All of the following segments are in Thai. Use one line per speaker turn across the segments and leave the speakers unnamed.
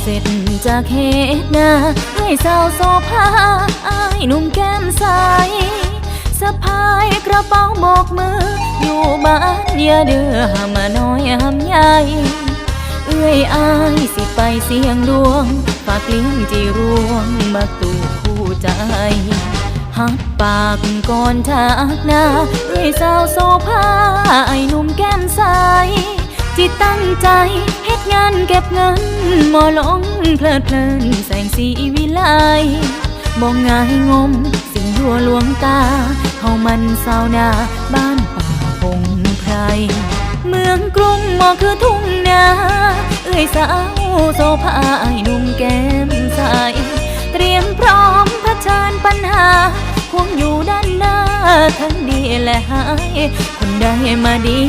เสร็จจากเหตุนาให้สาวโซพาอายหนุ่มแก้มใสสะพายกระเป๋าโบกมือ อยู่บ้านอย่าเดือหามาน้อยหามใหญ่เอื้อยอายสิไปเสียงดวงฝากเลี้ยงจีรวงมาตู่คู่ใจหักปากก่อนจากหน้าเอ้ยสาวโซภาไอ้หนุ่มแก้มใสจิตตั้งใจ งานเก็บเงินหมอลงเพลิดเพลินแสงสีวิไลบ่ง่ายงม สิ่งยั่วลวงตาเฮามันสาวนาบ้านป่าพงไพรเมืองกรุงหมอคือทุ่งนาเอ้ยสาวโซภาไอหนุ่มแก้มใสเตรียมพร้อมเผชิญปัญหาควงอยู่ด้านหน้าทั้งดีและหาย คนใดมาดี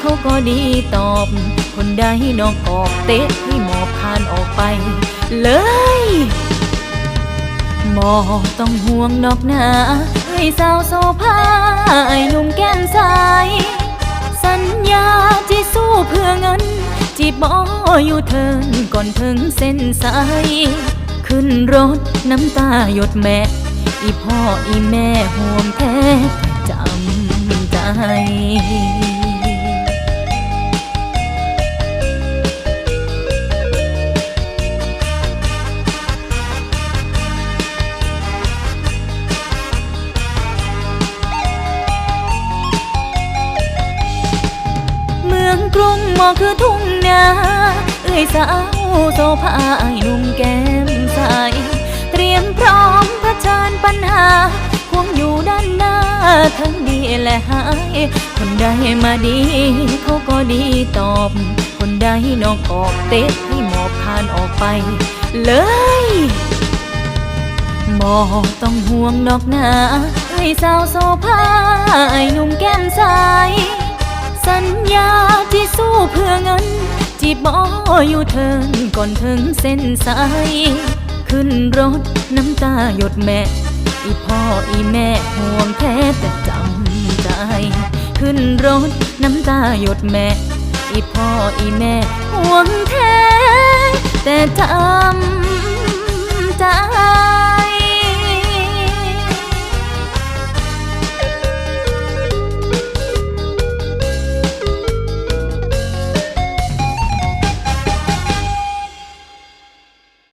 เขาก็ดีตอบ คนใดนอกออกเตะให้หมอบคานออกไป เลยหมอต้องห่วงนอกหนาไอ้สาวโซภาไอ้หนุ่มแก้มใสสัญญาที่สู้เพื่อเงิน จีบออยู่เทินก่อนถึงเส้นสาย ขึ้นรถน้ำตาหยดแม่ อีพ่ออีแม่ห่วงแท้จำใจ กรุงหมอกคือทุ่งนาเอ้ยสาวโซภาไอหนุ่มแก้มใส เตรียมพร้อมเผชิญปัญหาควงอยู่ด้านหน้าทั้งดีและหาย คนใดมาดี เขาก็ดีตอบ คนใดนอกออกเตะให้หมอบคานออกไป เลยหมอต้องห่วงดอกหนาไอ้สาวโซภาไอ้หนุ่มแก้มใส สัญญาที่สู้เพื่อเงินจีบออยู่เทินก่อนถึงเส้นสาย ขึ้นรถน้ำตาหยดแม่ อีพ่ออีแม่ห่วงแท้แต่จำใจ ขึ้นรถน้ำตาหยดแม่ อีพ่ออีแม่ห่วงแท้แต่จำ